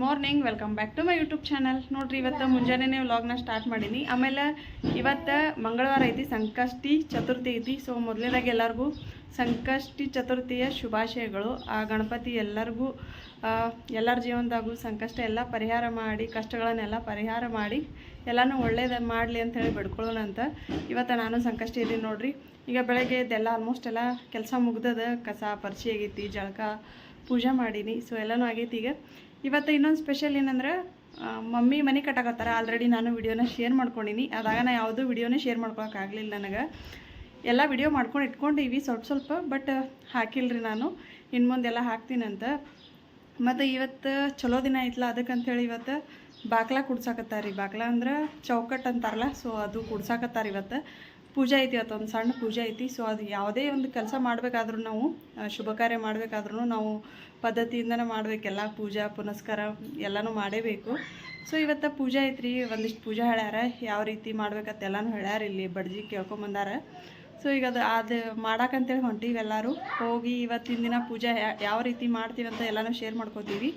Morning welcome back to my YouTube channel ನೋಡ್ರಿ, ಇವತ್ತು ಮುಂಜಾನೆ ವ್ಲಾಗ್ನ ಸ್ಟಾರ್ಟ್ ಮಾಡೀನಿ. ಆಮೇಲೆ ಇವತ್ತು ಮಂಗಳವಾರ ಐತಿ, ಸಂಕಷ್ಟಿ ಚತುರ್ಥಿ ಐತಿ. ಸೊ ಮೊದಲನೇದಾಗಿ ಎಲ್ಲರಿಗೂ ಸಂಕಷ್ಟಿ ಚತುರ್ಥಿಯ ಶುಭಾಶಯಗಳು. ಆ, ಗಣಪತಿ ಎಲ್ಲರಿಗೂ ಎಲ್ಲರ ಜೀವನದಾಗೂ ಸಂಕಷ್ಟ ಎಲ್ಲ ಪರಿಹಾರ ಮಾಡಿ, ಕಷ್ಟಗಳನ್ನೆಲ್ಲ ಪರಿಹಾರ ಮಾಡಿ, ಎಲ್ಲನೂ ಒಳ್ಳೇದು ಮಾಡಲಿ ಅಂತ ಹೇಳಿ ಬಿಡ್ಕೊಳ್ಳೋಣ ಅಂತ ಇವತ್ತು ನಾನು ಸಂಕಷ್ಟಿ ಇದ್ದೀನಿ ನೋಡ್ರಿ. ಈಗ ಬೆಳಗ್ಗೆ ಇದೆಲ್ಲ ಆಲ್ಮೋಸ್ಟ್ ಎಲ್ಲ ಕೆಲಸ ಮುಗ್ದದ, ಕಸ, ಪರಿಚಿ ಆಗೈತಿ, ಜಳಕ, ಪೂಜೆ ಮಾಡೀನಿ. ಸೊ ಎಲ್ಲನೂ ಆಗೈತಿ ಈಗ. ಇವತ್ತು ಇನ್ನೊಂದು ಸ್ಪೆಷಲ್ ಏನಂದ್ರೆ ಮಮ್ಮಿ ಮನೆ ಕಟ್ಟಾಕತ್ತಾರ. ಆಲ್ರೆಡಿ ನಾನು ವಿಡಿಯೋನ ಶೇರ್ ಮಾಡ್ಕೊಂಡಿನಿ. ಅದಾಗ ನಾ ಯಾವುದೂ ವಿಡಿಯೋನೇ ಶೇರ್ ಮಾಡ್ಕೊಳಕ್ಕಾಗಲಿಲ್ಲ ನನಗೆ. ಎಲ್ಲ ವಿಡಿಯೋ ಮಾಡ್ಕೊಂಡು ಇಟ್ಕೊಂಡಿವಿ ಸ್ವಲ್ಪ ಸ್ವಲ್ಪ ಬಟ್ ಹಾಕಿಲ್ರಿ ನಾನು. ಇನ್ನು ಮುಂದೆಲ್ಲ ಹಾಕ್ತೀನಂತ ಮತ್ತು ಇವತ್ತು ಚಲೋ ದಿನ ಐತಲ್ಲ ಅದಕ್ಕಂಥೇಳಿ ಇವತ್ತು ಕುಡ್ಸಾಕತ್ತಾರ. ರೀ ಬಾಕ್ಲ ಅಂದ್ರೆ ಚೌಕಟ್ ಅಂತಾರಲ್ಲ ಸೊ ಅದು ಕುಡ್ಸಾಕತ್ತಾರ ಇವತ್ತು. ಪೂಜೆ ಐತಿ ಒಂದು ಸಣ್ಣ ಪೂಜೆ ಐತಿ. ಸೊ ಅದು ಯಾವುದೇ ಒಂದು ಕೆಲಸ ಮಾಡಬೇಕಾದ್ರೂ ನಾವು ಶುಭ ಕಾರ್ಯ ಮಾಡಬೇಕಾದ್ರೂ ನಾವು ಪದ್ಧತಿಯಿಂದನೇ ಮಾಡಬೇಕೆಲ್ಲ ಪೂಜಾ, ಪುನಸ್ಕಾರ ಎಲ್ಲನೂ ಮಾಡೇಬೇಕು. ಸೊ ಇವತ್ತು ಪೂಜೆ ಐತ್ರಿ, ಒಂದಿಷ್ಟು ಪೂಜೆ ಹೇಳ್ಯಾರ. ಯಾವ ರೀತಿ ಮಾಡ್ಬೇಕಂತ ಎಲ್ಲನೂ ಹೇಳ್ಯಾರ. ಇಲ್ಲಿ ಬಡ್ಜಿ ಕೇಳ್ಕೊಂಬಂದಾರ ಸೊ ಈಗ ಅದು ಅದು ಮಾಡಾಕಂತೇಳಿ ಹೊಂಟೀವಿ ಎಲ್ಲರೂ. ಹೋಗಿ ಇವತ್ತಿನ ದಿನ ಪೂಜೆ ಯಾವ ರೀತಿ ಮಾಡ್ತೀವಿ ಅಂತ ಎಲ್ಲನೂ ಶೇರ್ ಮಾಡ್ಕೋತೀವಿ.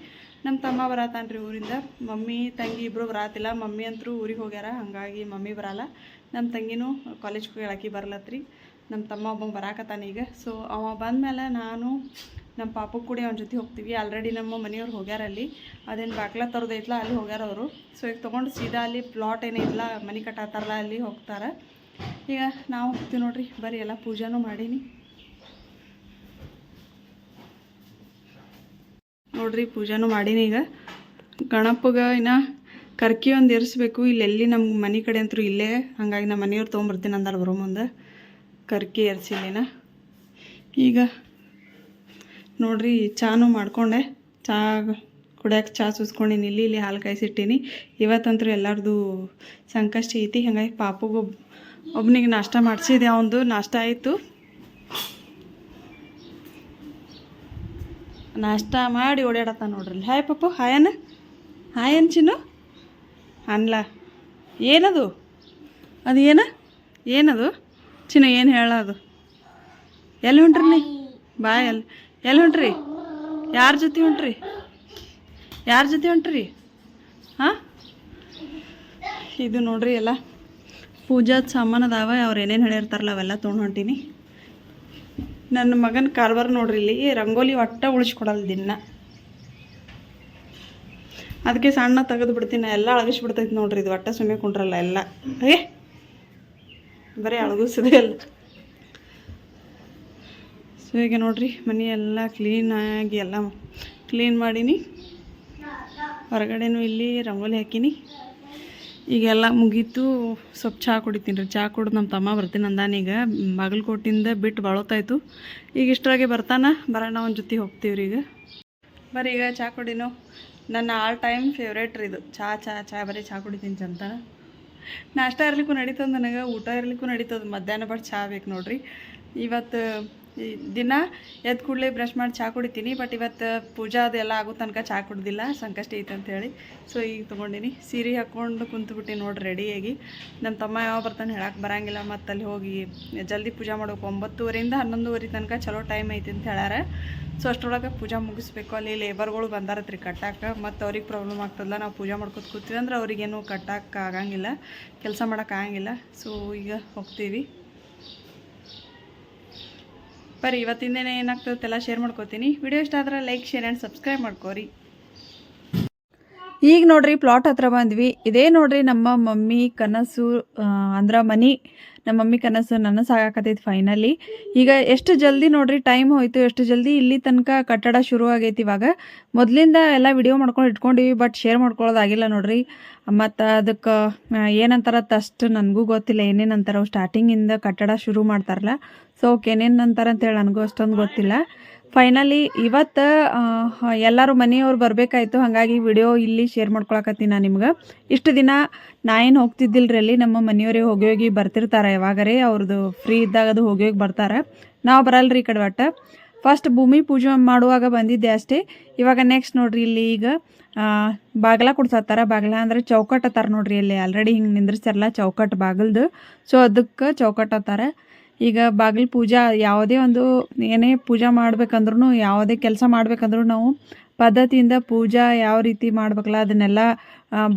ನಮ್ಮ ತಮ್ಮ ಬರತಾನ್ರಿ ಊರಿಂದ. ಮಮ್ಮಿ, ತಂಗಿ ಇಬ್ಬರು ಬರಾತಿಲ್ಲ. ಮಮ್ಮಿ ಅಂತರೂ ಊರಿಗೆ ಹೋಗ್ಯಾರ. ಹಾಗಾಗಿ ಮಮ್ಮಿ ಬರಲ್ಲ. ನಮ್ಮ ತಂಗಿನೂ ಕಾಲೇಜ್ಗೆ ಹೇಳಾಕಿ ಬರ್ಲತ್ರಿ. ನಮ್ಮ ತಮ್ಮ ಒಬ್ಬ ಬರಾಕತ್ತಾನ ಈಗ. ಸೊ ಅವ ಬಂದಮೇಲೆ ನಾನು ನಮ್ಮ ಪಾಪು ಕೂಡ ಅವನ ಜೊತೆ ಹೋಗ್ತೀವಿ. ಆಲ್ರೆಡಿ ನಮ್ಮ ಮನೆಯವ್ರು ಹೋಗ್ಯಾರ ಅಲ್ಲಿ. ಅದೇನು ಬಾಕ್ಲ ತರೋದೈತ್ಲ, ಅಲ್ಲಿ ಹೋಗ್ಯಾರ ಅವರು. ಸೊ ಈಗ ತೊಗೊಂಡು ಸೀದಾ ಅಲ್ಲಿ ಪ್ಲಾಟ್ ಏನೈತ್ಲ ಮನೆ ಕಟ್ಟಾತಾರಲ್ಲ ಅಲ್ಲಿ ಹೋಗ್ತಾರೆ. ಈಗ ನಾವು ಹೋಗ್ತೀವಿ ನೋಡ್ರಿ. ಬರೀ ಎಲ್ಲ ಪೂಜಾನೂ ಮಾಡೀನಿ. ನೋಡ್ರಿ, ಪೂಜಾನೂ ಮಾಡೀನಿ ಈಗ. ಗಣಪಗ ಇನ್ನು ಕರ್ಕಿ ಒಂದು ಏರಿಸ್ಬೇಕು. ಇಲ್ಲೆಲ್ಲಿ ನಮ್ಮ ಮನೆ ಕಡೆ ಅಂತೂ ಇಲ್ಲೇ. ಹಾಗಾಗಿ ನಮ್ಮ ಮನೆಯವ್ರು ತೊಗೊಂಬರ್ತೀನಿ ಅಂದಾರ ಬರೋ ಮುಂದೆ. ಕರ್ಕಿ ಏರಿಸಿಲ್ಲಿನ ಈಗ ನೋಡ್ರಿ, ಚಾನು ಮಾಡ್ಕೊಂಡೆ. ಚಾ ಕುಡಿಯೋಕೆ ಚಾ ಸುಸ್ಕೊಂಡಿನಿ. ಇಲ್ಲಿ ಇಲ್ಲಿ ಹಾಲು ಕಾಯಿಸಿಟ್ಟೀನಿ. ಇವತ್ತಂತೂ ಎಲ್ಲರದು ಸಂಕಷ್ಟ ಐತಿ ಹಾಗಾಗಿ ಪಾಪುಗೆ ಒಬ್ ಒಬ್ಬನಿಗೆ ನಾಷ್ಟ ಮಾಡಿಸಿದೆ ಅವನದು ನಾಷ್ಟ ಆಯಿತು. ನಾಷ್ಟ ಮಾಡಿ ಓಡಾಡತ್ತ ನೋಡ್ರಿ. ಹಾಯ್ ಪಾಪು. ಹಾಯನ ಹಾಯನ್ ಚಿನ್ನು. ಅನ್ಲ. ಏನದು? ಅದು ಏನ? ಏನದು? ಚಿನ್ನ ಏನು ಹೇಳೋದು ಎಲ್ಲಿ ಹೊಂಟ್ರಿ ನೀ? ಬಾಯ್ ಎಲ್ಲಿ ಎಲ್ಲಿ ಹೊಂಟ್ರಿ? ಯಾರ ಜೊತೆ ಹೊಂಟ್ರಿ? ಯಾರ ಜೊತೆ ಹೊಂಟ್ರಿ? ಹಾಂ? ಇದು ನೋಡ್ರಿ ಎಲ್ಲ. ಪೂಜಾದ ಸಾಮಾನು ಅದಾವ, ಅವ್ರು ಏನೇನು ಹೇಳಿರ್ತಾರಲ್ಲ ಅವೆಲ್ಲ ತೊಗೊಂಡು ಹೊಂಟೀನಿ. ನನ್ನ ಮಗನ ಕಾರ್ಬಾರ್ ನೋಡ್ರಿ ಇಲ್ಲಿ, ರಂಗೋಲಿ ಒಟ್ಟ ಉಳಿಸ್ಕೊಡಲ್ಲ ದಿನ. ಅದಕ್ಕೆ ಸಣ್ಣ ತೆಗೆದು ಬಿಡ್ತೀನಿ, ಎಲ್ಲ ಅಳಗಿಸ್ಬಿಡ್ತೈತಿ ನೋಡ್ರಿ, ಇದು ಒಟ್ಟ ಸುಮ್ಮನೆ ಕುಂಡ್ರಲ್ಲ ಎಲ್ಲ. ಏ, ಬರೀ ಅಳಗಿಸಿದೆ ಅಲ್ಲ ಸೊ ಈಗ ನೋಡ್ರಿ, ಮನೆ ಎಲ್ಲ ಕ್ಲೀನಾಗಿ ಎಲ್ಲ ಕ್ಲೀನ್ ಮಾಡೀನಿ. ಹೊರಗಡೆನೂ ಇಲ್ಲಿ ರಂಗೋಲಿ ಹಾಕೀನಿ. ಈಗೆಲ್ಲ ಮುಗೀತು, ಸ್ವಲ್ಪ ಚಹಾ ಕುಡಿತೀನಿ ರೀ. ಚಹಾ ಕುಡ್ದು ನಮ್ಮ ತಮ್ಮ ಬರ್ತೀನಿ ಅಂದಾನೀಗ ಬಾಗಲಕೋಟಿಂದ ಬಿಟ್ಟು ಬಳೋತಾಯ್ತು. ಈಗ ಇಷ್ಟರಾಗೆ ಬರ್ತಾನ, ಬರೋಣ ಒಂದು ಜೊತೆ ಹೋಗ್ತೀವಿ ರೀ ಈಗ. ಬರೀ ಈಗ ಚಹಾ ಕುಡಿನೋ. ನನ್ನ ಆಲ್ ಟೈಮ್ ಫೇವ್ರೇಟ್ ರೀ ಇದು. ಚಹಾ ಚಹಾ ಚಹಾ ಬರೀ ಚಹಾ ಕುಡಿತೀನಿ ಚಂತ ನಾಷ್ಟ ಇರ್ಲಿಕ್ಕೂ ನಡೀತದೆ ನನಗೆ, ಊಟ ಇರ್ಲಿಕ್ಕೂ ನಡೀತದೆ. ಮಧ್ಯಾಹ್ನ ಬಟ್ ಚಹಾ ಬೇಕು ನೋಡ್ರಿ. ಇವತ್ತು ದಿನ ಎದ್ದು ಕೂಡಲೇ ಬ್ರಷ್ ಮಾಡಿ ಚಹಾ ಕುಡಿತೀನಿ ಬಟ್ ಇವತ್ತು ಪೂಜಾ ಅದೆಲ್ಲ ಆಗೋ ತನಕ ಚಹಾ ಕುಡ್ದಿಲ್ಲ ಸಂಕಷ್ಟ ಐತೆ ಅಂತೇಳಿ ಸೊ ಈಗ ತೊಗೊಂಡಿನಿ. ಸೀರೆ ಹಾಕ್ಕೊಂಡು ಕುಂತ್ಬಿಟ್ಟು ನೋಡಿರಿ ರೆಡಿಯಾಗಿ ನಮ್ಮ ತಮ್ಮ ಯಾವ ಬರ್ತಾನೆ ಹೇಳಕ್ಕೆ ಬರಂಗಿಲ್ಲ, ಮತ್ತು ಅಲ್ಲಿ ಹೋಗಿ ಜಲ್ದಿ ಪೂಜೆ ಮಾಡೋಕೆ ಒಂಬತ್ತುವರೆಯಿಂದ ಹನ್ನೊಂದುವರೆ ತನಕ ಚಲೋ ಟೈಮ್ ಐತಿ ಅಂತ ಹೇಳ್ಯಾರ. ಸೊ ಅಷ್ಟರೊಳಗೆ ಪೂಜೆ ಮುಗಿಸ್ಬೇಕು. ಅಲ್ಲಿ ಲೇಬರ್ಗಳು ಬಂದಾರತ್ರಿ, ಕಟ್ಟಾಕ. ಮತ್ತು ಅವ್ರಿಗೆ ಪ್ರಾಬ್ಲಮ್ ಆಗ್ತದಲ್ಲ ನಾವು ಪೂಜೆ ಮಾಡ್ಕೊತ ಕೂತೀವಿ ಅಂದ್ರೆ ಅವ್ರಿಗೇನು ಕಟ್ಟಕ್ಕೆ ಆಗಂಗಿಲ್ಲ, ಕೆಲಸ ಮಾಡೋಕ್ಕಾಗಂಗಿಲ್ಲ ಸೊ ಈಗ ಹೋಗ್ತೀವಿ. ಬರ್ರಿ ಇವತ್ತಿಂದೇನೆ ಏನಾಗ್ತದೆ ಎಲ್ಲ ಶೇರ್ ಮಾಡ್ಕೋತೀನಿ. ವಿಡಿಯೋ ಇಷ್ಟ ಆದರೆ ಲೈಕ್ ಶೇರ್ ಆ್ಯಂಡ್ ಸಬ್ಸ್ಕ್ರೈಬ್ ಮಾಡ್ಕೋರಿ. ಈಗ ನೋಡ್ರಿ ಪ್ಲಾಟ್ ಹತ್ರ ಬಂದ್ವಿ. ಇದೇ ನೋಡ್ರಿ ನಮ್ಮ ಮಮ್ಮಿ ಕನಸು ಅಂದ್ರ ಮನಿ. ನಮ್ಮ ಮಮ್ಮಿ ಕನಸು ನನ್ನ ಸಾಗಾಕತೈತಿ ಫೈನಲಿ ಈಗ ಎಷ್ಟು ಜಲ್ದಿ ನೋಡ್ರಿ ಟೈಮ್ ಹೋಯ್ತು, ಎಷ್ಟು ಜಲ್ದಿ ಇಲ್ಲಿ ತನಕ ಕಟ್ಟಡ ಶುರು ಆಗೈತಿ ಇವಾಗ. ಮೊದಲಿಂದ ಎಲ್ಲ ವಿಡಿಯೋ ಮಾಡ್ಕೊಂಡು ಇಟ್ಕೊಂಡಿವಿ ಬಟ್ ಶೇರ್ ಮಾಡ್ಕೊಳ್ಳೋದಾಗಿಲ್ಲ ನೋಡ್ರಿ. ಮತ್ತು ಅದಕ್ಕೆ ಏನಂತಾರ ತಸ್ಟ್ ನನಗೂ ಗೊತ್ತಿಲ್ಲ, ಏನೇನು ಅಂತಾರ ಸ್ಟಾರ್ಟಿಂಗಿಂದ ಕಟ್ಟಡ ಶುರು ಮಾಡ್ತಾರಲ್ಲ. ಸೊ ಏನೇನು ಅಂತಾರ ಅಂತೇಳಿ ನನಗೂ ಅಷ್ಟೊಂದು ಗೊತ್ತಿಲ್ಲ. ಫೈನಲಿ ಇವತ್ತು ಎಲ್ಲರೂ ಮನೆಯವ್ರು ಬರಬೇಕಾಯ್ತು. ಹಾಗಾಗಿ ವಿಡಿಯೋ ಇಲ್ಲಿ ಶೇರ್ ಮಾಡ್ಕೊಳಕತ್ತೀನಿ ನಾನು ನಿಮ್ಗೆ. ಇಷ್ಟು ದಿನ ನಾ ಏನು ರೀ ಅಲ್ಲಿ? ನಮ್ಮ ಮನೆಯವರೇ ಹೋಗಿ ಹೋಗಿ ಬರ್ತಿರ್ತಾರೆ ಯಾವಾಗರೇ. ಅವ್ರದ್ದು ಫ್ರೀ ಇದ್ದಾಗ ಅದು ಹೋಗಿ ಹೋಗಿ ಬರ್ತಾರೆ. ನಾವು ಬರಲ್ರಿ ಈ ಕಡೆ ಫಸ್ಟ್ ಭೂಮಿ ಪೂಜೆ ಮಾಡುವಾಗ ಬಂದಿದ್ದೆ ಅಷ್ಟೇ. ಇವಾಗ ನೆಕ್ಸ್ಟ್ ನೋಡ್ರಿ ಇಲ್ಲಿ ಈಗ ಬಾಗ್ಲ ಕೊಡ್ಸತ್ತಾರ. ಬಾಗ್ಲ ಅಂದ್ರೆ ಚೌಕಟ್ ಅತ್ತಾರ ನೋಡ್ರಿ ಇಲ್ಲಿ ಆಲ್ರೆಡಿ ಹಿಂಗೆ ನಿಂದ್ರಿಸ್ತಾರಲ್ಲ ಚೌಕಟ್ ಬಾಗಿಲ್ದು. ಸೊ ಅದಕ್ಕೆ ಚೌಕಟ್ ಅತ್ತಾರ. ಈಗ ಬಾಗಿಲು ಪೂಜಾ ಯಾವುದೇ ಒಂದು ಏನೇ ಪೂಜೆ ಮಾಡ್ಬೇಕಂದ್ರೂ ಯಾವುದೇ ಕೆಲಸ ಮಾಡ್ಬೇಕಂದ್ರೂ ನಾವು ಪದ್ಧತಿಯಿಂದ ಪೂಜಾ ಯಾವ ರೀತಿ ಮಾಡ್ಬೇಕಲ್ಲ, ಅದನ್ನೆಲ್ಲ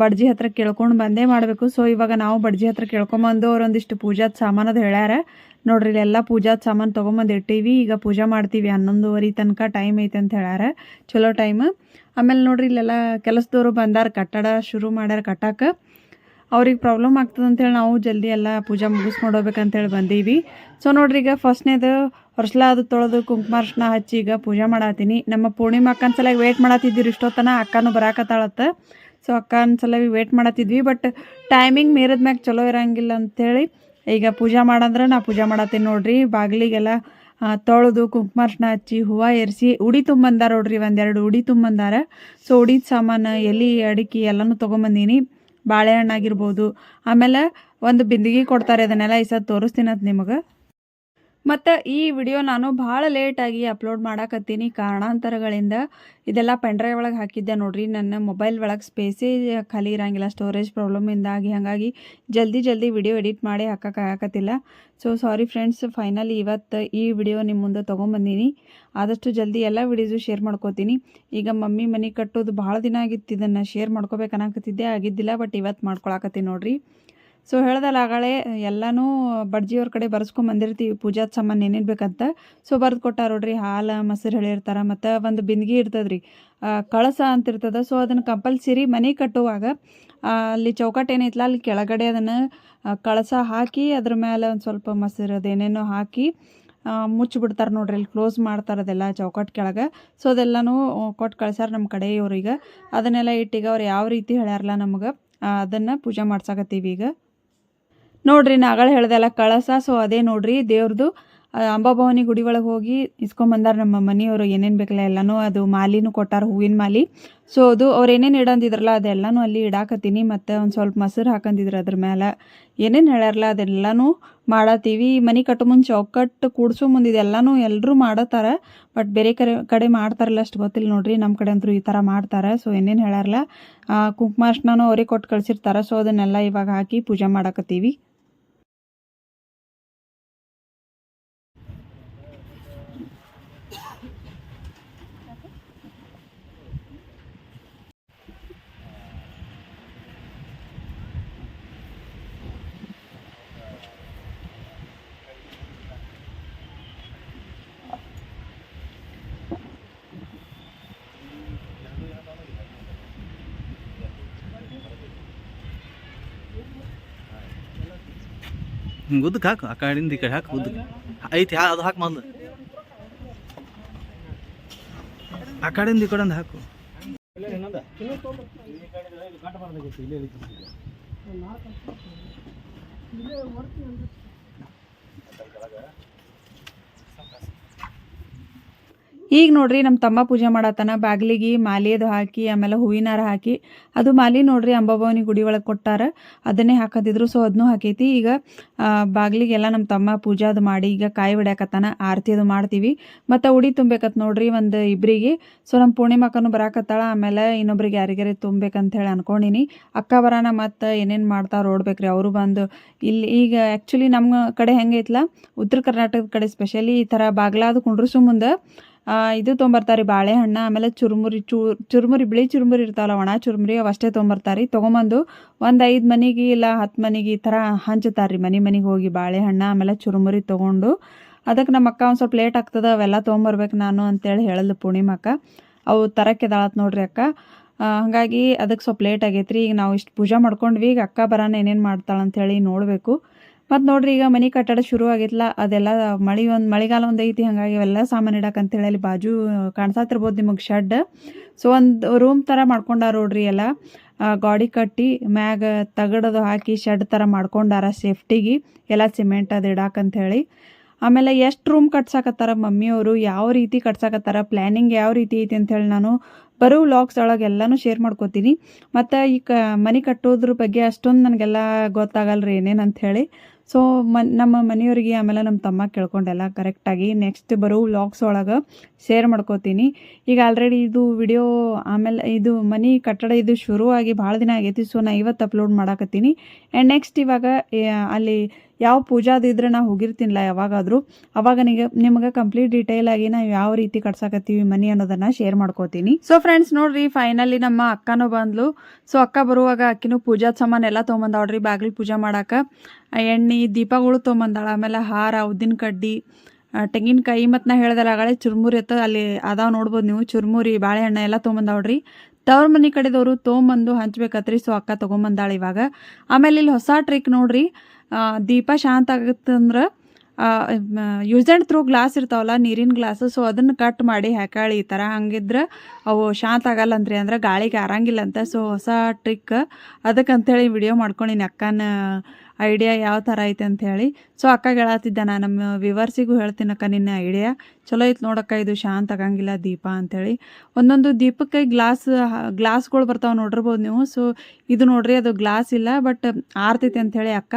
ಬಡ್ಜಿ ಹತ್ರ ಕೇಳ್ಕೊಂಡು ಬಂದೇ ಮಾಡಬೇಕು. ಸೊ ಇವಾಗ ನಾವು ಬಡ್ಜಿ ಹತ್ರ ಕೇಳ್ಕೊಂಬಂದು ಅವ್ರೊಂದಿಷ್ಟು ಪೂಜಾದ ಸಾಮಾನದು ಹೇಳ್ಯಾರ. ನೋಡ್ರಿ ಇಲ್ಲೆಲ್ಲ ಪೂಜಾದ ಸಾಮಾನು ತೊಗೊಂಬಂದು ಇಟ್ಟೀವಿ. ಈಗ ಪೂಜೆ ಮಾಡ್ತೀವಿ ಹನ್ನೊಂದುವರೆ ತನಕ ಟೈಮ್ ಐತೆ ಅಂತ ಹೇಳ್ಯಾರ. ಚಲೋ ಟೈಮ್. ಆಮೇಲೆ ನೋಡ್ರಿ, ಇಲ್ಲೆಲ್ಲ ಕೆಲಸದವರು ಬಂದಾರ, ಕಟ್ಟಡ ಶುರು ಮಾಡ್ಯಾರ ಕಟ್ಟಕ್ಕೆ ಅವ್ರಿಗೆ ಪ್ರಾಬ್ಲಮ್ ಆಗ್ತದೆ ಅಂತೇಳಿ ನಾವು ಜಲ್ದಿ ಎಲ್ಲ ಪೂಜೆ ಮುಗಿಸ್ಕೊಂಡು ಹೋಗ್ಬೇಕಂತೇಳಿ ಬಂದೀವಿ. ಸೊ ನೋಡ್ರಿ ಈಗ ಫಸ್ಟ್ನೇದು ಹೊರಸಲ ಅದು ತೊಳೆದು ಕುಂಕುಮಾರ್ಶನ ಹಚ್ಚಿ ಈಗ ಪೂಜೆ ಮಾಡತ್ತೀನಿ ನಮ್ಮ ಪೂರ್ಣಿಮಾ ಅಕ್ಕನ ವೇಟ್ ಮಾಡತ್ತಿದ್ದೀರಿ ಇಷ್ಟೊತ್ತನ, ಅಕ್ಕನೂ ಬರಾಕತ್ತಾಳತ್ತ. ಸೊ ಅಕ್ಕನ ಸಲ ವೇಟ್ ಮಾಡತ್ತಿದ್ವಿ ಬಟ್ ಟೈಮಿಂಗ್ ಮೀರಿದ ಮ್ಯಾಗ ಚಲೋ ಇರಂಗಿಲ್ಲ ಅಂಥೇಳಿ ಈಗ ಪೂಜೆ ಮಾಡಂದ್ರೆ ನಾ ಪೂಜೆ ಮಾಡತ್ತೀನಿ ನೋಡ್ರಿ. ಬಾಗಿಲಿಗೆಲ್ಲ ತೊಳೆದು ಕುಂಕುಮಾರ್ಶನ ಹಚ್ಚಿ ಹೂವು ಏರಿಸಿ ಉಡಿ ತುಂಬಂದಾರ ನೋಡ್ರಿ, ಒಂದೆರಡು ಉಡಿ ತುಂಬಂದಾರ. ಸೊ ಉಡಿದ ಸಾಮಾನು ಎಲೆ, ಅಡಿಕೆ ಎಲ್ಲನೂ ತೊಗೊಂಬಂದೀನಿ. ಬಾಳೆಹಣ್ಣು ಆಗಿರ್ಬೋದು ಆಮೇಲೆ ಒಂದು ಬಿಂದಿಗೆ ಕೊಡ್ತಾರೆ ಅದನ್ನೆಲ್ಲ ಈ ಸಲ ತೋರಿಸ್ತೀನಿ ಅದು ನಿಮಗೆ. ಮತ್ತು ಈ ವಿಡಿಯೋ ನಾನು ಭಾಳ ಲೇಟಾಗಿ ಅಪ್ಲೋಡ್ ಮಾಡಾಕತ್ತೀನಿ ಕಾರಣಾಂತರಗಳಿಂದ ಇದೆಲ್ಲ ಪೆಂಡ್ರೈವ್ ಒಳಗೆ ಹಾಕಿದ್ದೆ ನೋಡ್ರಿ. ನನ್ನ ಮೊಬೈಲ್ ಒಳಗೆ ಸ್ಪೇಸೇ ಖಾಲಿ ಇರಂಗಿಲ್ಲ ಸ್ಟೋರೇಜ್ ಪ್ರಾಬ್ಲಮಿಂದಾಗಿ ಹಾಗಾಗಿ ಜಲ್ದಿ ಜಲ್ದಿ ವಿಡಿಯೋ ಎಡಿಟ್ ಮಾಡಿ ಹಾಕೋಕ್ಕಾಗತ್ತಿಲ್ಲ ಸೊ ಸಾರಿ ಫ್ರೆಂಡ್ಸ್ ಫೈನಲಿ ಇವತ್ತು ಈ ವಿಡಿಯೋ ನಿಮ್ಮ ಮುಂದೆ ತೊಗೊಂಬಂದೀನಿ. ಆದಷ್ಟು ಜಲ್ದಿ ಎಲ್ಲ ವಿಡಿಯೋಸು ಶೇರ್ ಮಾಡ್ಕೋತೀನಿ. ಈಗ ಮಮ್ಮಿ ಮನೆ ಕಟ್ಟೋದು ಭಾಳ ದಿನ ಆಗಿತ್ತು, ಇದನ್ನು ಶೇರ್ ಮಾಡ್ಕೋಬೇಕು ಅನ್ನಕತ್ತಿದ್ದೆ ಆಗಿದ್ದಿಲ್ಲ ಬಟ್ ಇವತ್ತು ಮಾಡ್ಕೊಳಕತ್ತೀನಿ ನೋಡ್ರಿ. ಸೊ ಹೇಳ್ದಲ್ಲ ಆಗಳೇ ಎಲ್ಲನೂ ಬಡ್ಜಿಯವ್ರ ಕಡೆ ಬರ್ಸ್ಕೊಂಡ್ ಬಂದಿರ್ತೀವಿ. ಪೂಜಾದ ಸಾಮಾನು ಏನೇನು ಬೇಕಂತ ಸೊ ಬರ್ದು ಕೊಟ್ಟಾರ ನೋಡ್ರಿ, ಹಾಲು, ಮೊಸರು ಹೇಳಿರ್ತಾರೆ, ಮತ್ತು ಒಂದು ಬಿಂದಿಗೆ ಇರ್ತದೆ ರೀ ಕಳಸ ಅಂತ ಇರ್ತದೆ ಸೊ ಅದನ್ನು ಕಂಪಲ್ಸರಿ ಮನೆ ಕಟ್ಟುವಾಗ ಅಲ್ಲಿ ಚೌಕಟ್ಟು ಏನೈತಲ್ಲ ಅಲ್ಲಿ ಕೆಳಗಡೆ ಅದನ್ನು ಕಳಸ ಹಾಕಿ, ಅದ್ರ ಮೇಲೆ ಒಂದು ಸ್ವಲ್ಪ ಮೊಸರು ಅದೇನೇನೋ ಹಾಕಿ ಮುಚ್ಚಿಬಿಡ್ತಾರೆ ನೋಡ್ರಿ. ಅಲ್ಲಿ ಕ್ಲೋಸ್ ಮಾಡ್ತಾರೆ ಅದೆಲ್ಲ ಚೌಕಟ್ಟು ಕೆಳಗೆ. ಸೊ ಅದೆಲ್ಲನೂ ಕೊಟ್ಟು ಕಳ್ಸ್ಯಾರ ನಮ್ಮ ಕಡೆ ಇವ್ರಿಗೆ ಅದನ್ನೆಲ್ಲ ಇಟ್ಟೀಗ ಅವ್ರು ಯಾವ ರೀತಿ ಹೇಳ್ಯಾರಲ್ಲ ನಮಗೆ ಅದನ್ನು ಪೂಜೆ ಮಾಡ್ಸಕತ್ತೀವಿ ಈಗ. ನೋಡ್ರಿ, ನಾಗಳ ಹೇಳ್ದೆಲ್ಲ ಕಳಸ. ಸೊ ಅದೇ ನೋಡ್ರಿ ದೇವ್ರದ್ದು ಅಂಬಾಭವನಿ ಗುಡಿ ಒಳಗೆ ಹೋಗಿ ಇಸ್ಕೊಂಬಂದಾರ ನಮ್ಮ ಮನೆಯವರು. ಏನೇನು ಬೇಕಲ್ಲ, ಎಲ್ಲನೂ ಅದು ಮಾಲಿನೂ ಕೊಟ್ಟಾರ, ಹೂವಿನ ಮಾಲಿ. ಸೊ ಅದು ಅವ್ರು ಏನೇನು ಇಡಂದಿದ್ರಲ್ಲ, ಅದೆಲ್ಲನೂ ಅಲ್ಲಿ ಇಡಾಕತ್ತೀನಿ. ಮತ್ತು ಒಂದು ಸ್ವಲ್ಪ ಮೊಸರು ಹಾಕಂದಿದ್ರು ಅದ್ರ ಮೇಲೆ ಏನೇನು ಹೇಳ್ಯಾರಲ್ಲ, ಅದೆಲ್ಲನೂ ಮಾಡತ್ತೀವಿ ಮನೆ ಕಟ್ಟು ಮುಂಚೆ ಚೌಕಟ್ಟು ಕೂಡ್ಸೋ ಮುಂದೆ ಇದೆಲ್ಲನೂ ಎಲ್ಲರೂ ಮಾಡತ್ತಾರ ಬಟ್ ಬೇರೆ ಕಡೆ ಕಡೆ ಮಾಡ್ತಾರಲ್ಲ ಅಷ್ಟು ಗೊತ್ತಿಲ್ಲ ನೋಡ್ರಿ. ನಮ್ಮ ಕಡೆ ಅಂತೂ ಈ ಥರ ಮಾಡ್ತಾರೆ. ಸೊ ಏನೇನು ಹೇಳ್ಯಾರಲ್ಲ ಕುಂಕುಮಾರ್ಶನೂ ಅವ್ರಿಗೆ ಕೊಟ್ಟು ಕಳಿಸಿರ್ತಾರೆ. ಸೊ ಅದನ್ನೆಲ್ಲ ಇವಾಗ ಹಾಕಿ ಪೂಜೆ ಮಾಡಾಕತ್ತೀವಿ. ಉದ್ದಕ್ಕೆ ಹಾಕು, ಆ ಕಡೆಯಿಂದ ಈ ಕಡೆ ಹಾಕು ಉದ್ದ ಐತಿ ಅದು ಹಾಕು ಮೊದಲು. ಆ ಕಡೆಯಿಂದ ಈ ಕಡೆಯಿಂದ ಹಾಕು. ಈಗ ನೋಡ್ರಿ ನಮ್ಮ ತಮ್ಮ ಪೂಜೆ ಮಾಡತ್ತಾನ ಬಾಗಿಲಿಗೆ ಮಾಲೆದು ಹಾಕಿ, ಆಮೇಲೆ ಹೂವಿನಾರ ಹಾಕಿ, ಅದು ಮಾಲಿ ನೋಡ್ರಿ ಅಂಬಾಭವನಿ ಗುಡಿ ಒಳಗೆ ಕೊಟ್ಟಾರ, ಅದನ್ನೇ ಹಾಕದಿದ್ರು ಸೊ ಅದನ್ನು ಹಾಕೈತಿ. ಈಗ ಬಾಗಿಲಿಗೆಲ್ಲ ನಮ್ಮ ತಮ್ಮ ಪೂಜೆ ಅದು ಮಾಡಿ, ಈಗ ಕಾಯಿ ಹೊಡ್ಯಾಕತ್ತಾನ, ಆರತಿ ಅದು ಮಾಡ್ತೀವಿ. ಮತ್ತು ಉಡಿ ತುಂಬೇಕತ್ ನೋಡ್ರಿ ಒಂದು ಇಬ್ಬರಿಗೆ ಸೊ ನಮ್ಮ ಪೂರ್ಣಿಮಕ್ಕನು ಬರಾಕತ್ತಾಳ, ಆಮೇಲೆ ಇನ್ನೊಬ್ರಿಗೆ ಯಾರಿಗಾರಿ ತುಂಬೇಕಂತ ಹೇಳಿ ಅನ್ಕೊಂಡಿನಿ. ಅಕ್ಕ ಬರಾನ ಮತ್ತು ಏನೇನು ಮಾಡ್ತಾರ ನೋಡ್ಬೇಕ್ರಿ, ಅವರು ಬಂದು. ಇಲ್ಲಿ ಈಗ ಆ್ಯಕ್ಚುಲಿ ನಮ್ಮ ಕಡೆ ಹೆಂಗೈತ್ಲ, ಉತ್ತರ ಕರ್ನಾಟಕದ ಕಡೆ ಸ್ಪೆಷಲಿ ಈ ಥರ ಬಾಗ್ಲಾದು ಕುಂಡ್ರಸು ಮುಂದೆ ಇದು ತೊಗೊಂಬರ್ತಾರೆ ಬಾಳೆಹಣ್ಣು, ಆಮೇಲೆ ಚುರುಮುರಿ ಚುರುಮುರಿ, ಬಿಳಿ ಚುರುಮುರಿ ಇರ್ತಾವಲ್ಲ ಒಣ ಚುರುಮುರಿ ಅವಷ್ಟೇ ತೊಗೊಂಬರ್ತಾರೆ ತೊಗೊಂಬಂದು ಒಂದು ಐದು ಮನೆಗೆ ಇಲ್ಲ ಹತ್ತು ಮನೆಗೆ ಈ ಥರ ಹಂಚುತ್ತಾರೆ ಮನೆ ಮನೆಗೆ ಹೋಗಿ ಬಾಳೆಹಣ್ಣು, ಆಮೇಲೆ ಚುರುಮುರಿ ತೊಗೊಂಡು ಅದಕ್ಕೆ ನಮ್ಮ ಅಕ್ಕ ಒಂದು ಸ್ವಲ್ಪ ಲೇಟ್ ಆಗ್ತದೆ, ಅವೆಲ್ಲ ತೊಗೊಂಬರ್ಬೇಕು ನಾನು ಅಂತೇಳಿ ಹೇಳಿದ್ಲು ಪೂರ್ಣಿಮಕ್ಕ ಅವು ತರಕ್ಕೆ ದಾಳತ್ ನೋಡ್ರಿ ಅಕ್ಕ. ಹಾಗಾಗಿ ಅದಕ್ಕೆ ಸ್ವಲ್ಪ ಲೇಟ್ ಆಗೈತೆ ರೀ ಈಗ ನಾವು ಇಷ್ಟು ಪೂಜೆ ಮಾಡ್ಕೊಂಡ್ವಿ. ಈಗ ಅಕ್ಕ ಬರಾನ ಏನೇನು ಮಾಡ್ತಾಳೆ ಹೇಳಿ ನೋಡಬೇಕು. ಮತ್ತು ನೋಡ್ರಿ ಈಗ ಮನೆ ಕಟ್ಟಡ ಶುರು ಆಗಿತ್ತಲ್ಲ ಅದೆಲ್ಲ ಮಳೆ ಒಂದು, ಮಳೆಗಾಲ ಒಂದು ಐತಿ, ಹಾಗಾಗಿ ಅವೆಲ್ಲ ಸಾಮಾನು ಇಡಕ್ಕೆ ಅಂತೇಳಿ ಅಲ್ಲಿ ಬಾಜು ಕಾಣಿಸತ್ತಿರ್ಬೋದು ನಿಮಗೆ ಶೆಡ್. ಸೊ ಒಂದು ರೂಮ್ ಥರ ಮಾಡ್ಕೊಂಡಾರ ನೋಡ್ರಿ ಎಲ್ಲ. ಗಾಡಿ ಕಟ್ಟಿ, ಮ್ಯಾಗ ತಗಡದು ಹಾಕಿ, ಶೆಡ್ ಥರ ಮಾಡ್ಕೊಂಡಾರ ಸೇಫ್ಟಿಗೆ. ಎಲ್ಲ ಸಿಮೆಂಟ್ ಅದು ಇಡಾಕಂಥೇಳಿ ಆಮೇಲೆ ಎಷ್ಟು ರೂಮ್ ಕಟ್ಸಾಕತ್ತಾರ ಮಮ್ಮಿಯವರು ಯಾವ ರೀತಿ ಕಟ್ಸಾಕತ್ತಾರ ಪ್ಲ್ಯಾನಿಂಗ್ ಯಾವ ರೀತಿ ಐತಿ ಅಂತೇಳಿ ನಾನು ಬರೋ ವ್ಲಾಗ್ಸ್ ಒಳಗೆ ಎಲ್ಲನೂ ಶೇರ್ ಮಾಡ್ಕೋತೀನಿ. ಮತ್ತು ಈ ಕ, ಮನೆ ಕಟ್ಟೋದ್ರ ಬಗ್ಗೆ ಅಷ್ಟೊಂದು ನನಗೆಲ್ಲ ಗೊತ್ತಾಗಲ್ಲ ರೀ ಏನೇನು ಅಂಥೇಳಿ ಸೊ ಮನ್ ನಮ್ಮ ಮನೆಯವರಿಗೆ, ಆಮೇಲೆ ನಮ್ಮ ತಮ್ಮ ಕೇಳ್ಕೊಂಡೆಲ್ಲ ಕರೆಕ್ಟಾಗಿ ನೆಕ್ಸ್ಟ್ ಬರೋ ವ್ಲಾಗ್ಸ್ ಒಳಗೆ ಶೇರ್ ಮಾಡ್ಕೋತೀನಿ. ಈಗ ಆಲ್ರೆಡಿ ಇದು ವಿಡಿಯೋ ಆಮೇಲೆ ಇದು ಮನೆ ಕಟ್ಟಡ ಇದು ಶುರುವಾಗಿ ಭಾಳ ದಿನ ಆಗೈತಿ ಸೊ ನಾ ಇವತ್ತು ಅಪ್ಲೋಡ್ ಮಾಡಾಕತ್ತೀನಿ. ಆ್ಯಂಡ್ ನೆಕ್ಸ್ಟ್ ಇವಾಗ ಅಲ್ಲಿ ಯಾವ ಪೂಜಾದು ಇದ್ರೆ ನಾ ಹೋಗಿರ್ತೀನಿಲ್ಲ ಯಾವಾಗಾದರೂ. ಅವಾಗ ನಿಮಗೆ ನಿಮಗೆ ಕಂಪ್ಲೀಟ್ ಡೀಟೇಲ್ ಆಗಿ ನಾವು ಯಾವ ರೀತಿ ಕಟ್ಸಾಕತ್ತೀವಿ ಮನಿ ಅನ್ನೋದನ್ನು ಶೇರ್ ಮಾಡ್ಕೋತೀನಿ. ಸೊ ಫ್ರೆಂಡ್ಸ್ ನೋಡ್ರಿ ಫೈನಲಿ ನಮ್ಮ ಅಕ್ಕನೂ ಬಂದ್ಲು. ಸೊ ಅಕ್ಕ ಬರುವಾಗ ಅಕ್ಕಿನೂ ಪೂಜಾ ಸಾಮಾನು ಎಲ್ಲ ತೊಗೊಂಬಂದಾಳ್ರಿ, ಬಾಗಿಲು ಪೂಜೆ ಮಾಡೋಕೆ. ಎಣ್ಣೆ, ದೀಪಗಳು ತೊಗೊಂಬಂದಾಳ, ಆಮೇಲೆ ಹಾರ, ಉದ್ದಿನ ಕಡ್ಡಿ ತೆಂಗಿನಕಾಯಿ, ಮತ್ತು ನಾ ಹೇಳ್ದಲ್ಲ ಆಗಲೇ ಚುರುಮುರಿ ಎತ್ತ, ಅಲ್ಲಿ ಅದಾವ ನೋಡ್ಬೋದು ನೀವು, ಚುರುಮುರಿ, ಬಾಳೆಹಣ್ಣು ಎಲ್ಲ ತೊಗೊಂಬಂದಾವ್ರಿ ತವ್ರ ಮನೆ ಕಡೆದವರು ತೊಗೊಂಬಂದು ಹಂಚ್ಬೇಕತ್ರಿ ಸೊ ಅಕ್ಕ ತೊಗೊಂಬಂದಾಳ ಇವಾಗ. ಆಮೇಲೆ ಇಲ್ಲಿ ಹೊಸ ಟ್ರಿಕ್ ನೋಡ್ರಿ ದೀಪ ಶಾಂತ ಆಗತ್ತಂದ್ರೆ ಯೂಸ್ ಆ್ಯಂಡ್ ಥ್ರೂ ಗ್ಲಾಸ್ ಇರ್ತಾವಲ್ಲ, ನೀರಿನ ಗ್ಲಾಸ್ ಸೊ ಅದನ್ನು ಕಟ್ ಮಾಡಿ ಹಾಕಾಳಿ ಈ ಥರ ಹಂಗಿದ್ರೆ ಅವು ಶಾಂತ ಆಗಲ್ಲಂತ್ರಿ ಅಂದ್ರೆ ಗಾಳಿಗೆ ಆರಂಗಿಲ್ಲ ಅಂತ ಸೊ ಹೊಸ ಟ್ರಿಕ್ ಅದಕ್ಕಂತೇಳಿ ವಿಡಿಯೋ ಮಾಡ್ಕೊಂಡಿನಿ ಅಕ್ಕನ ಐಡಿಯಾ ಯಾವ ಥರ ಐತೆ ಹೇಳಿ. ಸೊ ಅಕ್ಕ ಹೇಳತ್ತಿದ್ದೆ ನಾನು ನಮ್ಮ ವಿವರ್ಸಿಗೂ ಹೇಳ್ತೀನಕ್ಕ ನಿನ್ನ ಐಡಿಯಾ. ಚಲೋ ಐತೆ ನೋಡಕ್ಕ, ಇದು ಶಾಂತ ಆಗಂಗಿಲ್ಲ ದೀಪ ಅಂಥೇಳಿ ಒಂದೊಂದು ದೀಪಕ್ಕೆ ಗ್ಲಾಸ್, ಗ್ಲಾಸ್ಗಳು ಬರ್ತಾವೆ ನೋಡಿರ್ಬೋದು ನೀವು. ಸೊ ಇದು ನೋಡ್ರಿ, ಅದು ಗ್ಲಾಸ್ ಇಲ್ಲ, ಬಟ್ ಆರ್ತೈತಿ ಅಂಥೇಳಿ ಅಕ್ಕ.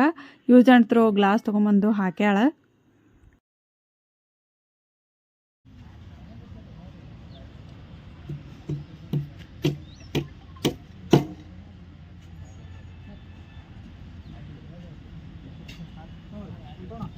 ಯೂಸ್ ಆ್ಯಂಡ್ ಥ್ರೋ ಗ್ಲಾಸ್ ತೊಗೊಂಬಂದು ಹಾಕ್ಯಾಳ. 行ったな。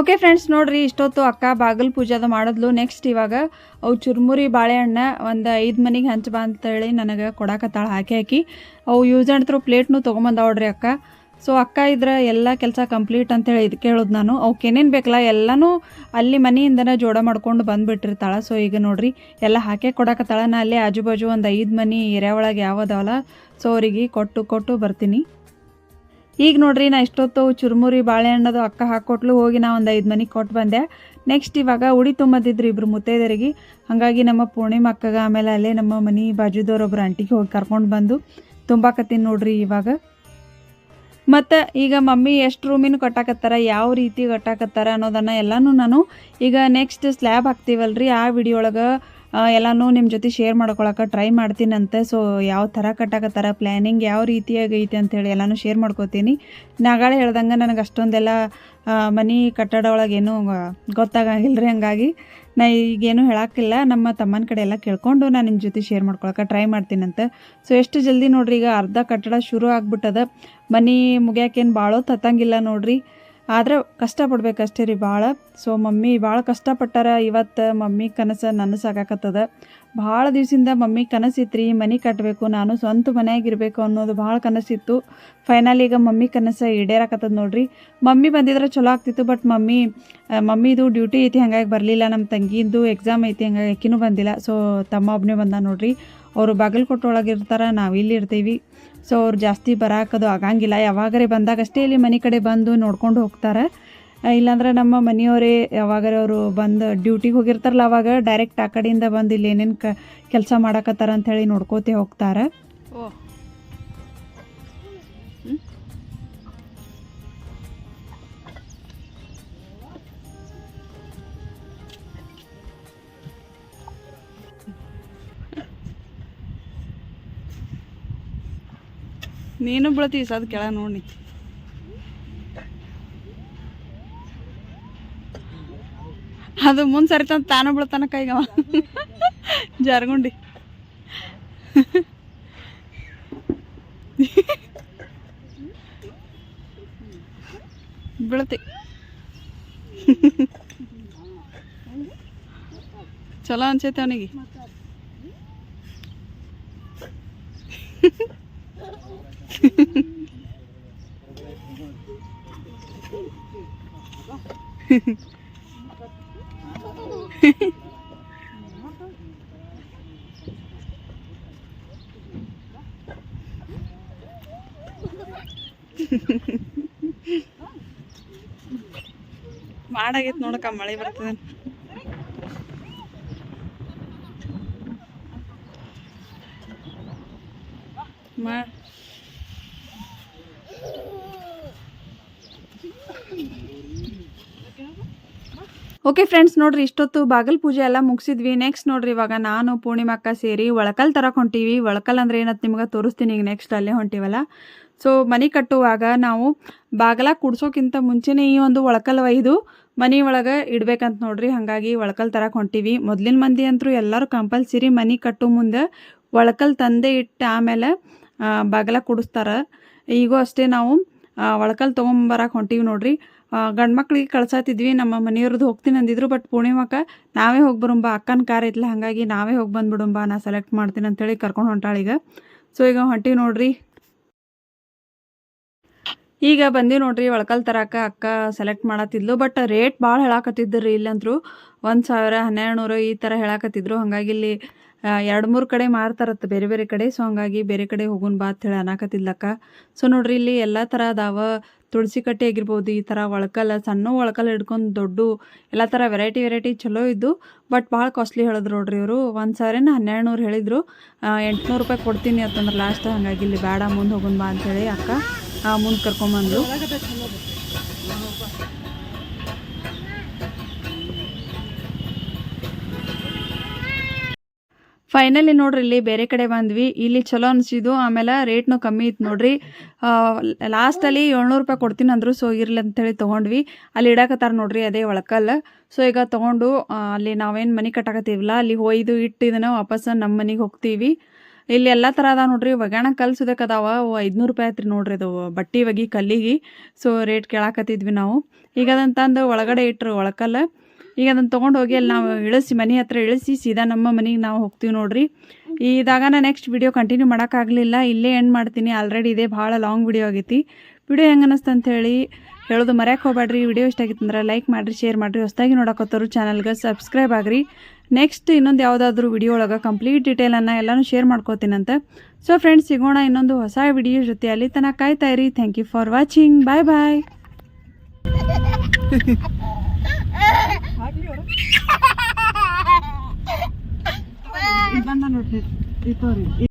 ಓಕೆ ಫ್ರೆಂಡ್ಸ್ ನೋಡ್ರಿ, ಇಷ್ಟೊತ್ತು ಅಕ್ಕ ಬಾಗಲ್ ಪೂಜಾದ ಮಾಡಿದ್ಲು. ನೆಕ್ಸ್ಟ್ ಇವಾಗ ಅವು ಚುರುಮುರಿ ಬಾಳೆಹಣ್ಣ ಒಂದು ಐದು ಮನೆಗೆ ಹಂಚ ಬಾ ಅಂತೇಳಿ ನನಗೆ ಕೊಡಾಕತ್ತಾಳ, ಹಾಕಿ ಹಾಕಿ. ಅವು ಯೂಸ್ ಆ್ಯಂಡ್ ಥ್ರೂ ಪ್ಲೇಟ್ನು ತೊಗೊಂಬಂದವಡ್ರಿ ಅಕ್ಕ. ಸೊ ಅಕ್ಕ ಇದ್ರೆ ಎಲ್ಲ ಕೆಲಸ ಕಂಪ್ಲೀಟ್ ಅಂತೇಳಿ ಇದು ಕೇಳೋದು ನಾನು. ಅವಕ್ಕೆ ಏನೇನು ಬೇಕಲ್ಲ, ಎಲ್ಲನೂ ಅಲ್ಲಿ ಮನೆಯಿಂದನೇ ಜೋಡ ಮಾಡ್ಕೊಂಡು ಬಂದುಬಿಟ್ಟಿರ್ತಾಳೆ. ಸೊ ಈಗ ನೋಡ್ರಿ, ಎಲ್ಲ ಹಾಕಿ ಕೊಡಾಕತ್ತಾಳ. ನಾ ಅಲ್ಲಿ ಆಜು ಬಾಜು ಒಂದು ಐದು ಮನೆ ಏರಿಯಾ ಒಳಗೆ ಯಾವದಾವಲ್ಲ ಸೊ ಅವರಿಗೆ ಕೊಟ್ಟು ಕೊಟ್ಟು ಬರ್ತೀನಿ. ಈಗ ನೋಡ್ರಿ, ನಾ ಇಷ್ಟೊತ್ತು ಚುರುಮುರಿ ಬಾಳೆಹಣ್ಣದು ಅಕ್ಕ ಹಾಕ್ಕೊಟ್ಲು ಹೋಗಿ ನಾ ಒಂದು ಐದು ಮನೆಗೆ ಕೊಟ್ಟು ಬಂದೆ. ನೆಕ್ಸ್ಟ್ ಇವಾಗ ಉಡಿ ತುಂಬದಿದ್ರು ಇಬ್ರು ಮುತ್ತೈದರಿಗೆ. ಹಾಗಾಗಿ ನಮ್ಮ ಪೂರ್ಣಿಮ ಅಕ್ಕಗ ಆಮೇಲೆ ಅಲ್ಲೇ ನಮ್ಮ ಮನೆ ಬಾಜುದವ್ರೊಬ್ರು ಆಂಟಿಗೆ ಹೋಗಿ ಕರ್ಕೊಂಡು ಬಂದು ತುಂಬಾಕತ್ತೀನಿ ನೋಡ್ರಿ ಇವಾಗ. ಮತ್ತು ಈಗ ಮಮ್ಮಿ ಎಷ್ಟು ರೂಮಿನ ಕಟ್ಟಾಕತ್ತಾರ, ಯಾವ ರೀತಿ ಕಟ್ಟಾಕತ್ತಾರ ಅನ್ನೋದನ್ನು ಎಲ್ಲನೂ ನಾನು ಈಗ ನೆಕ್ಸ್ಟ್ ಸ್ಲ್ಯಾಬ್ ಹಾಕ್ತೀವಲ್ರಿ, ಆ ವಿಡಿಯೋ ಒಳಗೆ ಎಲ್ಲನೂ ನಿಮ್ಮ ಜೊತೆ ಶೇರ್ ಮಾಡ್ಕೊಳಕ್ಕೆ ಟ್ರೈ ಮಾಡ್ತೀನಂತೆ. ಸೊ ಯಾವ ಥರ ಕಟ್ಟಾಕತ್ತಾರ ಪ್ಲ್ಯಾನಿಂಗ್ ಯಾವ ರೀತಿಯಾಗಿ ಐತೆ ಅಂತೇಳಿ ಎಲ್ಲನೂ ಶೇರ್ ಮಾಡ್ಕೋತೀನಿ. ನಾಗಾಳೆ ಹೇಳ್ದಂಗೆ ನನಗೆ ಅಷ್ಟೊಂದೆಲ್ಲ ಮನೆ ಕಟ್ಟಡ ಒಳಗೆ ಏನೂ ಗೊತ್ತಾಗಂಗಿಲ್ಲ ರೀ ಹಂಗಾಗಿ. ನಾ ಈಗೇನು ಹೇಳಕ್ಕಿಲ್ಲ ನಮ್ಮ ತಮ್ಮನ ಕಡೆ ಎಲ್ಲ ಕೇಳ್ಕೊಂಡು ನಾನು ನಿಮ್ಮ ಜೊತೆ ಶೇರ್ ಮಾಡ್ಕೊಳಕ್ಕೆ ಟ್ರೈ ಮಾಡ್ತೀನಂತೆ. ಸೊ ಎಷ್ಟು ಜಲ್ದಿ ನೋಡ್ರಿ ಈಗ ಅರ್ಧ ಕಟ್ಟಡ ಶುರು ಆಗ್ಬಿಟ್ಟದ. ಮನೆ ಮುಗಿಯೋಕೇನು ಭಾಳ ತತ್ತಂಗಿಲ್ಲ ನೋಡ್ರಿ. ಆದ್ರೆ ಕಷ್ಟಪಡ್ಬೇಕಷ್ಟೇ ರೀ ಭಾಳ. ಸೊ ಮಮ್ಮಿ ಭಾಳ ಕಷ್ಟಪಟ್ಟಾರ ಇವತ್ತು ಮಮ್ಮಿ ಕನಸು ನನಸಾಗಕತ್ತದ ಭಾಳ ದಿವಸದಿಂದ ಮಮ್ಮಿ ರೀ ಮನೆ ಕಟ್ಟಬೇಕು ನಾನು ಸ್ವಂತ ಮನೆಯಾಗಿರಬೇಕು ಅನ್ನೋದು ಭಾಳ ಕನಸಿತ್ತು ಫೈನಲ್ ಈಗ ಮಮ್ಮಿ ಕನಸು ಈಡೇರಾಕತ್ತದ ನೋಡ್ರಿ. ಮಮ್ಮಿ ಬಂದಿದ್ರೆ ಚಲೋ ಆಗ್ತಿತ್ತು ಬಟ್ ಮಮ್ಮಿ ಮಮ್ಮಿದು ಡ್ಯೂಟಿ ಐತಿ, ಹಂಗಾಗಿ ಬರಲಿಲ್ಲ. ನಮ್ಮ ತಂಗಿದು ಎಕ್ಸಾಮ್ ಐತಿ, ಹಂಗಾಗಿ ಅಕ್ಕಿನೂ ಬಂದಿಲ್ಲ. ಸೊ ತಮ್ಮ ಒಬ್ಬನೇ ಬಂದ ನೋಡ್ರಿ. ಅವರು ಬಾಗಿಲು ಕೊಟ್ಟೊಳಗಿರ್ತಾರೆ, ನಾವು ಇಲ್ಲಿ ಇರ್ತೀವಿ. ಸೊ ಅವ್ರು ಜಾಸ್ತಿ ಬರಾಕದು ಆಗಂಗಿಲ್ಲ. ಯಾವಾಗರೇ ಬಂದಾಗಷ್ಟೇ ಇಲ್ಲಿ ಮನೆ ಕಡೆ ಬಂದು ನೋಡ್ಕೊಂಡು ಹೋಗ್ತಾರೆ. ಇಲ್ಲಾಂದ್ರೆ ನಮ್ಮ ಮನೆಯವರೇ ಯಾವಾಗರೆ ಅವರು ಬಂದು ಡ್ಯೂಟಿಗೆ ಹೋಗಿರ್ತಾರಲ್ಲ, ಅವಾಗ ಡೈರೆಕ್ಟ್ ಆ ಕಡೆಯಿಂದ ಬಂದು ಇಲ್ಲಿ ಏನೇನು ಕೆಲಸ ಮಾಡಕತ್ತಾರ ಅಂತ ಹೇಳಿ ನೋಡ್ಕೋತೆ ಹೋಗ್ತಾರೆ. ನೀನು ಬೀಳ್ತೀವಿ ಸದ್ ಕೆಳ ನೋಡಿ ಅದು ಮುಂದೆ ಸರಿತಂತ ತಾನು ಬೀಳ್ತಾನ ಕೈಗವ ಜಾರ್ಗುಂಡಿ ಬೀಳತಿ ಚಲೋ ಅನ್ಸೈತೆ ಅವನಿಗೆ ಮಾಡಾಗೈತೆ ನೋಡಕ್ಕ ಮಳೆ ಬರ್ತದೆ ಮಾ ಓಕೆ ಫ್ರೆಂಡ್ಸ್ ನೋಡ್ರಿ, ಇಷ್ಟೊತ್ತು ಬಾಗಲ್ ಪೂಜೆ ಎಲ್ಲ ಮುಗಿಸಿದ್ವಿ. ನೆಕ್ಸ್ಟ್ ನೋಡ್ರಿ, ಇವಾಗ ನಾನು ಪೂರ್ಣಿಮಕ್ಕ ಸೇರಿ ಒಳಕಲ್ ತರಕ್ಕೆ ಹೊಂಟೀವಿ. ಒಳಕಲ್ ಅಂದ್ರೆ ಏನಂತ ನಿಮ್ಗೆ ತೋರಿಸ್ತೀನಿ ಈಗ ನೆಕ್ಸ್ಟ್ ಅಲ್ಲೇ ಹೊಂಟಿವಲ್ಲ. ಸೊ ಮನೆ ಕಟ್ಟುವಾಗ ನಾವು ಬಾಗಲ ಕುಡ್ಸೋಕ್ಕಿಂತ ಮುಂಚೆನೇ ಈ ಒಂದು ಒಳಕಲ್ ಒಯ್ದು ಮನೆ ಒಳಗೆ ಇಡ್ಬೇಕಂತ ನೋಡ್ರಿ. ಹಾಗಾಗಿ ಒಳಕಲ್ ತರಕ್ಕೆ ಹೊಂಟೀವಿ. ಮೊದಲಿನ ಮಂದಿ ಅಂತೂ ಎಲ್ಲರೂ ಕಂಪಲ್ಸರಿ ಮನೆ ಕಟ್ಟು ಮುಂದೆ ಒಳಕಲ್ ತಂದೆ ಇಟ್ಟು ಆಮೇಲೆ ಬಾಗಲ ಕುಡಿಸ್ತಾರೆ. ಈಗೂ ಅಷ್ಟೇ ನಾವು ಒಳಕಲ್ ತೊಗೊಂಬರಕ್ಕೆ ಹೊಂಟೀವಿ ನೋಡ್ರಿ. ಗಂಡು ಮಕ್ಳಿಗೆ ಕಳ್ಸಾತಿದ್ವಿ, ನಮ್ಮ ಮನೆಯವ್ರದ್ದು ಹೋಗ್ತೀನಿ ಅಂದಿದ್ರು ಬಟ್ ಪೂರ್ಣಿಮಕ್ಕ ನಾವೇ ಹೋಗಿ ಬರುಂಬ, ಅಕ್ಕನ ಕಾರ್ ಐತ್ಲ, ಹಾಗಾಗಿ ನಾವೇ ಹೋಗಿ ಬಂದ್ಬಿಡುಂಬ, ನಾ ಸೆಲೆಕ್ಟ್ ಮಾಡ್ತೀನಿ ಅಂತೇಳಿ ಕರ್ಕೊಂಡು ಹೊಂಟಾಳೀಗ ಸೊ ಈಗ ಹೊಂಟಿ ನೋಡ್ರಿ. ಈಗ ಬಂದೀವಿ ನೋಡ್ರಿ, ಒಳಕಲ್ ತರಕ ಅಕ್ಕ ಸೆಲೆಕ್ಟ್ ಮಾಡತ್ತಿದ್ಲು ಬಟ್ ರೇಟ್ ಭಾಳ ಹೇಳಾಕತ್ತಿದ್ದರು ಇಲ್ಲಂತ್ರು. ಒಂದು ಸಾವಿರ ಹನ್ನೆರಡು ನೂರು ಈ ಥರ ಹೇಳಾಕತ್ತಿದ್ರು, ಹಾಗಾಗಿ ಇಲ್ಲಿ ಎರಡು ಮೂರು ಕಡೆ ಮಾರ್ತಾರತ್ತ ಬೇರೆ ಬೇರೆ ಕಡೆ. ಸೊ ಹಂಗಾಗಿ ಬೇರೆ ಕಡೆ ಹೋಗೋಣ ಬಾ ಅಂತ ಹೇಳಿ ಅನ್ನಕತ್ತಿದ್ಲಕ್ಕ ಸೊ ನೋಡ್ರಿ, ಇಲ್ಲಿ ಎಲ್ಲ ಥರ ಅದಾವ ತುಳಸಿ ಕಟ್ಟೆ ಆಗಿರ್ಬೋದು, ಈ ಥರ ಒಳಕಲ್ಲ ಸಣ್ಣ ಒಳಕಲ್ ಹಿಡ್ಕೊಂಡು ದೊಡ್ಡ ಎಲ್ಲ ಥರ ವೆರೈಟಿ ವೆರೈಟಿ ಚಲೋ ಇದ್ದು ಬಟ್ ಭಾಳ ಕಾಸ್ಟ್ಲಿ ಹೇಳಿದ್ರು ನೋಡ್ರಿ ಇವರು. ಒಂದು ಸಾವಿರನ ಹನ್ನೆರಡು ನೂರು ಹೇಳಿದರು ಎಂಟುನೂರು ರೂಪಾಯಿ ಕೊಡ್ತೀನಿ ಅಂತಂದ್ರೆ ಲಾಸ್ಟ್ ಹಂಗಾಗಿ ಇಲ್ಲಿ ಬೇಡ, ಮುಂದೆ ಹೋಗೋಣ ಬಾ ಅಂತೇಳಿ ಅಕ್ಕ ಮುಂದೆ ಕರ್ಕೊಂಬಂದ್ಲು ಫೈನಲಿ ನೋಡ್ರಿ, ಇಲ್ಲಿ ಬೇರೆ ಕಡೆ ಬಂದ್ವಿ. ಇಲ್ಲಿ ಚಲೋ ಅನಿಸಿದ್ದು, ಆಮೇಲೆ ರೇಟ್ನು ಕಮ್ಮಿ ಇತ್ತು ನೋಡ್ರಿ. ಲಾಸ್ಟಲ್ಲಿ ಏಳ್ನೂರು ರೂಪಾಯಿ ಕೊಡ್ತೀನಿ ಅಂದರು ಸೊ ಇರ್ಲಿ ಅಂತೇಳಿ ತೊಗೊಂಡ್ವಿ. ಅಲ್ಲಿ ಇಡಾಕತ್ತಾರ ನೋಡ್ರಿ, ಅದೇ ಒಳಕಲ್ಲ ಸೊ ಈಗ ತೊಗೊಂಡು ಅಲ್ಲಿ ನಾವೇನು ಮನೆ ಕಟ್ಟಾಕತ್ತೀವಲ್ಲ, ಅಲ್ಲಿ ಒಯ್ದು ಇಟ್ಟು ಇದನ್ನ ವಾಪಸ್ ನಮ್ಮ ಮನೆಗೆ ಹೋಗ್ತೀವಿ. ಇಲ್ಲಿ ಎಲ್ಲ ಥರ ಅದಾವ ನೋಡ್ರಿ, ಒಗ್ಯಾಣ ಕಲ್ಸೋದಕ್ಕೆ ಸುದಕ್ಕೆ ಅದಾವ ಐದುನೂರು ರೂಪಾಯಿ ಆಯ್ತು ರೀ ನೋಡ್ರಿ ಅದು ಬಟ್ಟೆ ಒಗಿ ಕಲ್ಲಿಗೆ. ಸೊ ರೇಟ್ ಕೇಳಾಕತ್ತಿದ್ವಿ ನಾವು. ಈಗ ಅದಂತಂದು ಒಳಗಡೆ ಇಟ್ಟರು ಒಳಕಲ್ಲ ಈಗ ಅದನ್ನು ತೊಗೊಂಡು ಹೋಗಿ ಅಲ್ಲಿ ನಾವು ಇಳಿಸಿ ಮನೆ ಹತ್ರ ಇಳಿಸಿ ಸೀದಾ ನಮ್ಮ ಮನೆಗೆ ನಾವು ಹೋಗ್ತೀವಿ ನೋಡ್ರಿ. ಇದಾಗ ನಾನು ನೆಕ್ಸ್ಟ್ ವಿಡಿಯೋ ಕಂಟಿನ್ಯೂ ಮಾಡೋಕ್ಕಾಗಲಿಲ್ಲ ಇಲ್ಲೇ ಎಂಡ್ ಮಾಡ್ತೀನಿ. ಆಲ್ರೆಡಿ ಇದೆ, ಭಾಳ ಲಾಂಗ್ ವಿಡಿಯೋ ಆಗೈತಿ. ವಿಡಿಯೋ ಹೆಂಗೆ ಅಂತ ಹೇಳಿ ಹೇಳೋದು ಮರ್ಯಾಕೆ ಹೋಗ್ಬೇಡ್ರಿ. ವಿಡಿಯೋ ಇಷ್ಟ ಆಗಿತ್ತು ಅಂದ್ರೆ ಲೈಕ್ ಮಾಡಿರಿ ಶೇರ್ ಮಾಡಿರಿ. ಹೊಸದಾಗಿ ನೋಡೋಕತ್ತರು ಚಾನಲ್ಗೆ ಸಬ್ಸ್ಕ್ರೈಬ್ ಆಗಿರಿ. ನೆಕ್ಸ್ಟ್ ಇನ್ನೊಂದು ಯಾವುದಾದ್ರೂ ವಿಡಿಯೋ ಒಳಗೆ ಕಂಪ್ಲೀಟ್ ಡೀಟೇಲನ್ನು ಎಲ್ಲನೂ ಶೇರ್ ಮಾಡ್ಕೋತೀನಂತೆ ಸೊ ಫ್ರೆಂಡ್ಸ್ ಸಿಗೋಣ ಇನ್ನೊಂದು ಹೊಸ ವಿಡಿಯೋ ಜೊತೆ. ಅಲ್ಲಿ ತನಕ ಕಾಯ್ತಾ ಇರಿ. Thank you for watching bye bye ಬಂದ ನೋಡ್ರಿ